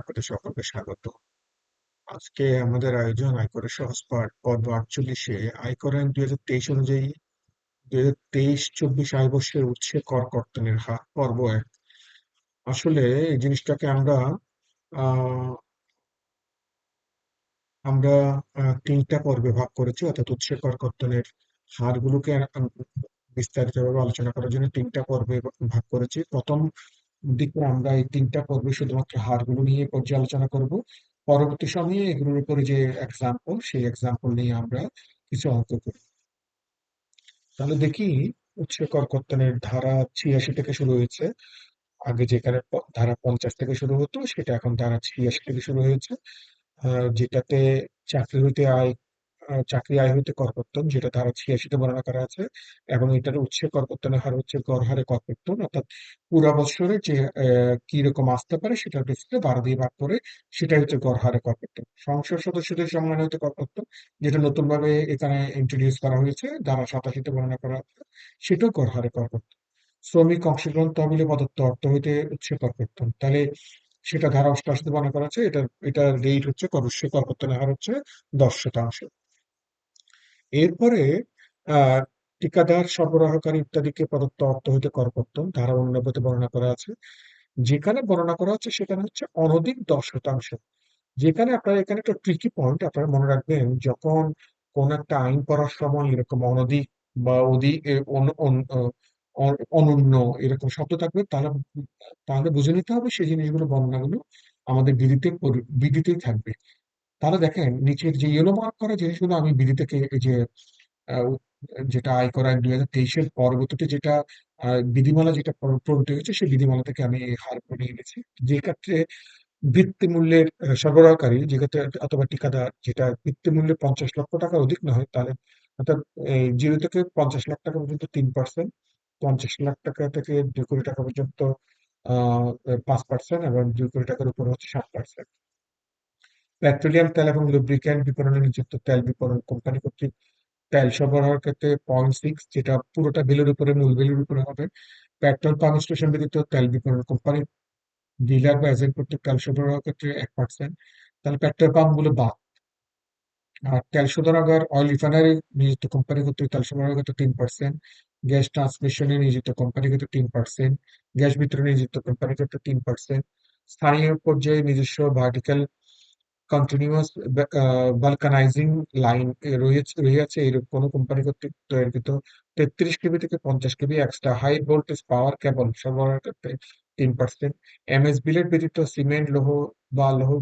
আপনাদের সকলকে স্বাগত। আজকে আমাদের আয়োজন আয়করের সহজ পাঠ, পর্ব আটচল্লিশে আয়কর আইন দুই হাজার তেইশ অনুযায়ী দুই হাজার তেইশ চব্বিশ কর কর্তনের পর্ব এক। আসলে এই জিনিসটাকে আমরা আমরা তিনটা পর্বে ভাগ করেছি, অর্থাৎ উৎসে কর কর্তনের হারগুলোকে বিস্তারিতভাবে আলোচনা করার জন্য তিনটা পর্বে ভাগ করেছি। প্রথম দিকে আমরা এই তিনটা পর্বে শুধুমাত্র হারগুলো নিয়ে পর্যালোচনা করব। পরবর্তী সময়ে এগুলোর উপরে যে এক্সাম্পল সেই এক্সাম্পল নিয়ে আমরা কিছু অঙ্ক করি তাহলে দেখি উৎস করকর্তনের ধারা ছিয়াশি থেকে শুরু হয়েছে। আগে যেখানে ধারা পঞ্চাশ থেকে শুরু হতো, সেটা এখন ধারা ছিয়াশি থেকে শুরু হয়েছে। যেটাতে চাকরি হইতে আয় চাকরি আয় হইতে করকর্তন যেটা ধারা ছিয়াশিতে বর্ণনা করা আছে, এবং এটার উৎসে করকর্তনের হার হচ্ছে গড় হারে করকর্তন অর্থাৎ পুরা বছরে যে কি রকম আসতে পারে সেটার ভিত্তিতে বারো দিয়ে ভাগ করে সেটাই হচ্ছে গড় হারে করকর্তন সংসদ সদস্যদের সম্মানে হইতে করকর্তন যেটা নতুন ভাবে এখানে ইন্ট্রোডিউস করা হয়েছে, ধারা সাতাশিতে বর্ণনা করা আছে, সেটাও গড় হারে করকর্তন শ্রমিক অংশগ্রহণ তহবিলে প্রদত্ত অর্থ হইতে উৎসে করকর্তন তাহলে সেটা ধারা অষ্টআশিতে বর্ণনা করা আছে এটা এটার রেট হচ্ছে করস্য করকর্তনের হার হচ্ছে দশ শতাংশ। এরপরে ঠিকাদার সরবরাহকারী ইত্যাদিকে প্রদত্ত অর্থ হইতে করকর্তন ধারা উননব্বইতে বর্ণনা করা আছে। যেখানে বর্ণনা করা হচ্ছে, সেখানে হচ্ছে অনধিক দশ শতাংশ। যেখানে আপনার, এখানে একটা ট্রিকি পয়েন্ট আপনারা মনে রাখবেন, যখন কোন একটা আইন করার সময় এরকম অনধিক বা অধিক অনন্য এরকম শব্দ থাকবে, তাহলে তাহলে বুঝে নিতে হবে, সেই জিনিসগুলো বর্ণনাগুলো আমাদের বিধিতে বিধিতেই থাকবে। তাহলে দেখেন, নিচের যে ইয়েলো মার্ক করা জিনিসগুলো, আমি বিধি থেকে এই যে যেটা আয়কর আইন দুই হাজার তেইশের পরবর্তীতে যেটা বিধিমালা যেটা প্র- প্রণীত হয়েছে সেই বিধিমালা থেকে আমি হার নিয়ে এনেছি যে ক্ষেত্রে ভিত্তি মূল্যের সরবরাহকারী যে ক্ষেত্রে অথবা ঠিকাদার যেটা ভিত্তি মূল্যে পঞ্চাশ লক্ষ টাকার অধিক না হয় তাহলে অর্থাৎ জিরো থেকে পঞ্চাশ লাখ টাকা পর্যন্ত তিন পার্সেন্ট পঞ্চাশ লাখ টাকা থেকে দুই কোটি টাকা পর্যন্ত আহ পাঁচ পার্সেন্ট এবং দুই কোটি টাকার উপরে হচ্ছে সাত পার্সেন্ট পেট্রোলিয়াম তেল এবং লুব্রিক্যান্ট বিপণনে নিযুক্ত তেল বিপণন কোম্পানি কর্তৃক তেল সরবরাহের ক্ষেত্রে পয়েন্ট সিক্স যেটা পুরোটা বিলের উপরে, মূল বিলের উপরে হবে পেট্রোল পাম্প স্টেশন ব্যতীত তেল বিপণন কোম্পানি ডিলার বা এজেন্ট কর্তৃক তেল সরবরাহের ক্ষেত্রে এক পার্সেন্ট তাহলে পেট্রোল পাম্পগুলো বাদ। আর তেল শোধনাগার অয়েল রিফাইনারি নিযুক্ত কোম্পানি কর্তৃক তেল সরবরাহের ক্ষেত্রে তিন পার্সেন্ট গ্যাস ট্রান্সমিশনে নিযুক্ত কোম্পানি ক্ষেত্রে তিন পার্সেন্ট গ্যাস বিতরণে নিযুক্ত কোম্পানি ক্ষেত্রে তিন পার্সেন্ট স্থানীয় পর্যায়ে নিজস্ব ভার্টিক্যাল কন্টিনিউয়াস বালকানাইজিং লাইন রয়েছে এরকম কোনো কোম্পানি কর্তৃক তৈরিকৃত তেত্রিশ কেবি থেকে পঞ্চাশ KV extra high voltage power cable সরবরাহের ক্ষেত্রে তিন পার্সেন্ট এমএস বিলের ব্যতীত সিমেন্ট লৌহ বা লৌহ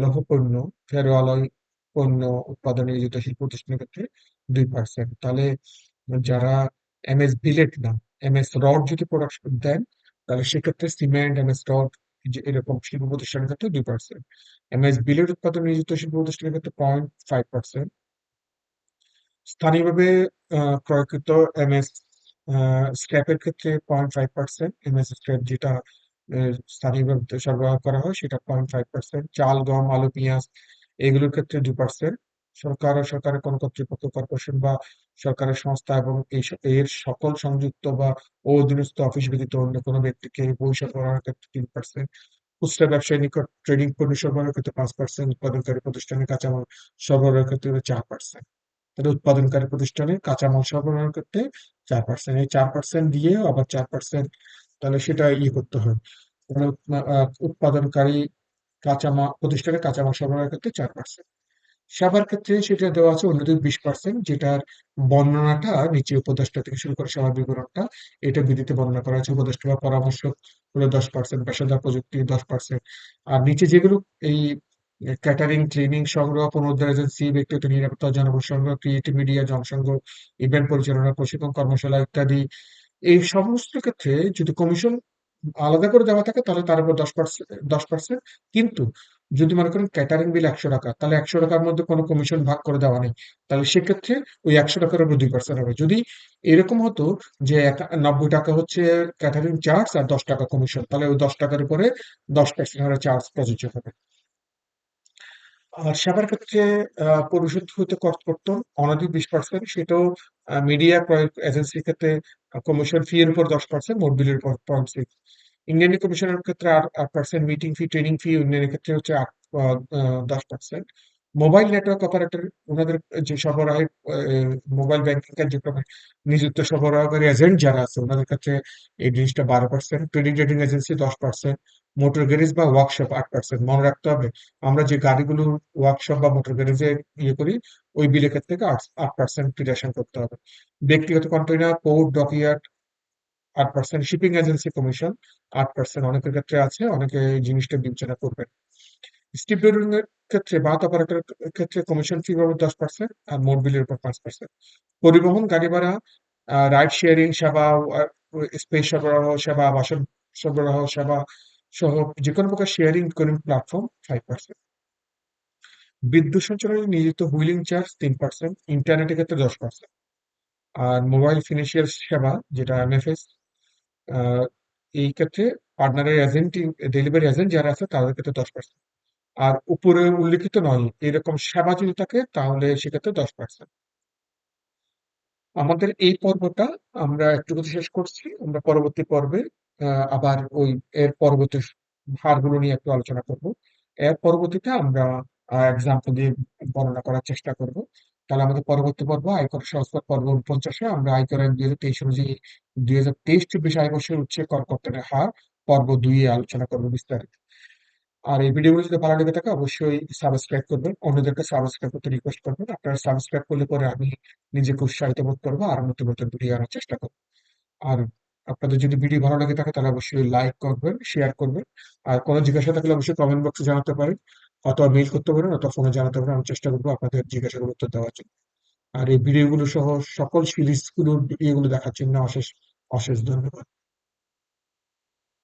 লৌহ পণ্য ফেরোয়ালয় পণ্য উৎপাদনে নিয়োজিত শিল্প প্রতিষ্ঠানের ক্ষেত্রে দুই পার্সেন্ট তাহলে যারা এমএস বিলেট না এমএস রড যদি প্রোডাকশন দেন, তাহলে সেক্ষেত্রে সিমেন্ট এমএস রড এরকম শিল্প প্রতিষ্ঠানের ক্ষেত্রে দুই পার্সেন্ট এমএস বিলের উৎপাদন নিয়োজিত শিল্প প্রতিষ্ঠানের ক্ষেত্রে পয়েন্ট ফাইভ পার্সেন্ট স্থানীয়ভাবে ক্রয়কৃত এমএস স্ক্র্যাপের ক্ষেত্রে point five percent MS scrap যেটা স্থানীয়ভাবে সরবরাহ করা হয়, সেটা পয়েন্ট ফাইভ পার্সেন্ট চাল, গম, আলু, পেঁয়াজ, এগুলোর ক্ষেত্রে দুই পার্সেন্ট সরকার ও সরকারের কোনো কর্তৃপক্ষ কর্পোরেশন বা সরকারের সংস্থা এবং এর সকল সংযুক্ত বা অধীনস্থ অফিস ব্যতীত অন্য কোনো ব্যক্তিকে বই সরবরাহের ক্ষেত্রে তিন পার্সেন্ট খুচরা ব্যবসায়ী নিকট ট্রেডিং পণ্য সরবরাহের ক্ষেত্রে পাঁচ পার্সেন্ট উৎপাদনকারী প্রতিষ্ঠানের কাঁচামাল সরবরাহের ক্ষেত্রে চার পার্সেন্ট তাহলে উৎপাদনকারী প্রতিষ্ঠানের কাঁচামাল সরবরাহের ক্ষেত্রে চার পার্সেন্ট এই চার পার্সেন্ট দিয়ে আবার চার পার্সেন্ট তাহলে সেটা ইয়ে করতে হয়। তাহলে উৎপাদনকারী কাঁচামাল প্রতিষ্ঠানের কাঁচামাল সরবরাহের ক্ষেত্রে চার পার্সেন্ট সেবার ক্ষেত্রে সেটা দেওয়া আছে অন্যদের বিশ পার্সেন্ট যেটার বর্ণনাটা নিচে উপদেষ্টা থেকে শুরু করে সেবার বিবরণটা, এটা বিধিতে বর্ণনা করা আছে। উপদেষ্টা বা পরামর্শক হলো দশ পার্সেন্ট পেশাদার প্রযুক্তি দশ পার্সেন্ট আর নিচে যেগুলো এই ক্যাটারিং ক্লিনিং সংগ্রহ পুনরুদ্ধার এজেন্সি ব্যক্তিগত নিরাপত্তা জনবল সংগ্রহ ক্রিয়েটিভ মিডিয়া জনসংঘ ইভেন্ট পরিচালনা, প্রশিক্ষণ, কর্মশালা ইত্যাদি, এই সমস্ত ক্ষেত্রে যদি কমিশন আলাদা করে দেওয়া থাকে, তাহলে তার উপর দশ পার্সেন্ট দশ পার্সেন্ট কিন্তু যদি মনে করেন ক্যাটারিং বিল একশো টাকা, তাহলে একশো টাকার মধ্যে কোনো কমিশন ভাগ করে দেওয়া নেই। তাহলে সেক্ষেত্রে ওই একশো টাকার উপর দুই পার্সেন্ট হবে। যদি এরকম হতো যে নব্বই টাকা হচ্ছে ক্যাটারিং চার্জ আর দশ টাকা কমিশন তাহলে ওই দশ টাকার উপরে দশ পার্সেন্ট চার্জ প্রযোজ্য হবে। আর সেবার ক্ষেত্রে পরিশোধ হতে কর্তন অনধিক বিশ পার্সেন্ট সেটাও মিডিয়া ক্রয় এজেন্সির ক্ষেত্রে কমিশন ফি এর উপর দশ পার্সেন্ট মোট বিলের উপর পয়েন্ট ইন্ডিয়ান কমিশনের ক্ষেত্রে আট percent meeting fee training fee ইউনিয়নের ক্ষেত্রে হচ্ছে দশ পার্সেন্ট মোবাইল নেটওয়ার্ক অপারেটর ওনাদের যে সরবরাহের মোবাইল ব্যাংকিং কার্যক্রমে নিযুক্ত সরবরাহকারী এজেন্ট যারা আছে, ওনাদের ক্ষেত্রে এই জিনিসটা বারো পার্সেন্ট ট্রেডিং ট্রেডিং এজেন্সি দশ পার্সেন্ট মোটর গ্যারেজ বা ওয়ার্কশপ আট পার্সেন্ট মনে রাখতে হবে, আমরা যে গাড়িগুলো ওয়ার্কশপ বা মোটর গ্যারেজে ইয়ে করি, ওই বিলের ক্ষেত্রে থেকে আট আট পার্সেন্ট প্রিডাকশন করতে হবে। ব্যক্তিগত কন্টেইনার পোর্ট ডকইয়ার্ড আট পার্সেন্ট শিপিং এজেন্সি কমিশন আট পার্সেন্ট অনেকের ক্ষেত্রে আছে, অনেকে জিনিসটা বিবেচনা করবেন। স্টিপ লোডিং এর ক্ষেত্রে বাত অপারেটর ক্ষেত্রে কমিশন ফি পাবে দশ পার্সেন্ট আর মোট বিলের উপর পাঁচ পার্সেন্ট পরিবহন, গাড়ি ভাড়া রাইড শেয়ারিং সেবা স্পেস সরবরাহ, সেবা, বাসন সরবরাহ, সেবা সহ যে কোনো প্রকার sharing economic platform five percent বিদ্যুৎ সঞ্চালনে নিয়োজিত হুইলিং চার্জ তিন পার্সেন্ট ইন্টারনেটের ক্ষেত্রে দশ পার্সেন্ট আর মোবাইল ফিনান্সিয়াল সেবা, যেটা এমএফএস এই ক্ষেত্রে পার্টনারের এজেন্ট ডেলিভারি এজেন্ট যারা আছে তাদের ক্ষেত্রে দশ পার্সেন্ট আর উপরে উল্লেখিত নয়, এরকম সেবা যদি থাকে তাহলে সেক্ষেত্রে দশ পার্সেন্ট আমাদের এই পর্বটা আমরা একটু শেষ করছি, আমরা পরবর্তী পর্বে আবার ওই এর পরবর্তী হারগুলো নিয়ে একটু আলোচনা করব। এর পরবর্তীতে আমরা এক্সাম্পল দিয়ে বর্ণনা করার চেষ্টা করব। তাহলে আমাদের পরবর্তী পর্ব আয়কর সংস্কার পর্ব উনপঞ্চাশে, আমরা আয়কর আইন দুই হাজার তেইশ অনুযায়ী দুই হাজার তেইশ চব্বিশ আয় বছরের উচ্ছে করকর্তনের হার, পর্ব দুই আলোচনা করব বিস্তারিত। আর এই ভিডিওগুলো যদি ভালো লেগে থাকে, অবশ্যই সাবস্ক্রাইব করবেন। অন্যদেরকে সাবস্ক্রাইব করতে রিকোয়েস্ট করবেন। আপনারা সাবস্ক্রাইব করলে পরে আমি নিজেকে উৎসাহিত বোধ করব আর নতুন নতুন ভিডিও আনার চেষ্টা করব। আর আপনাদের যদি ভিডিও ভালো লাগে থাকে, তাহলে অবশ্যই লাইক করবেন শেয়ার করবেন। আর কোনো জিজ্ঞাসা থাকলে অবশ্যই কমেন্ট বক্সে জানাতে পারেন, অথবা মেইল করতে পারেন, অথবা ফোনে জানাতে পারেন। আমি চেষ্টা করব আপনাদের জিজ্ঞাসাগুলো উত্তর দেওয়ার জন্য। আর এই ভিডিওগুলো সহ সকল সিরিজ সিরিজগুলোর ভিডিওগুলো দেখার জন্য অশেষ অশেষ ধন্যবাদ।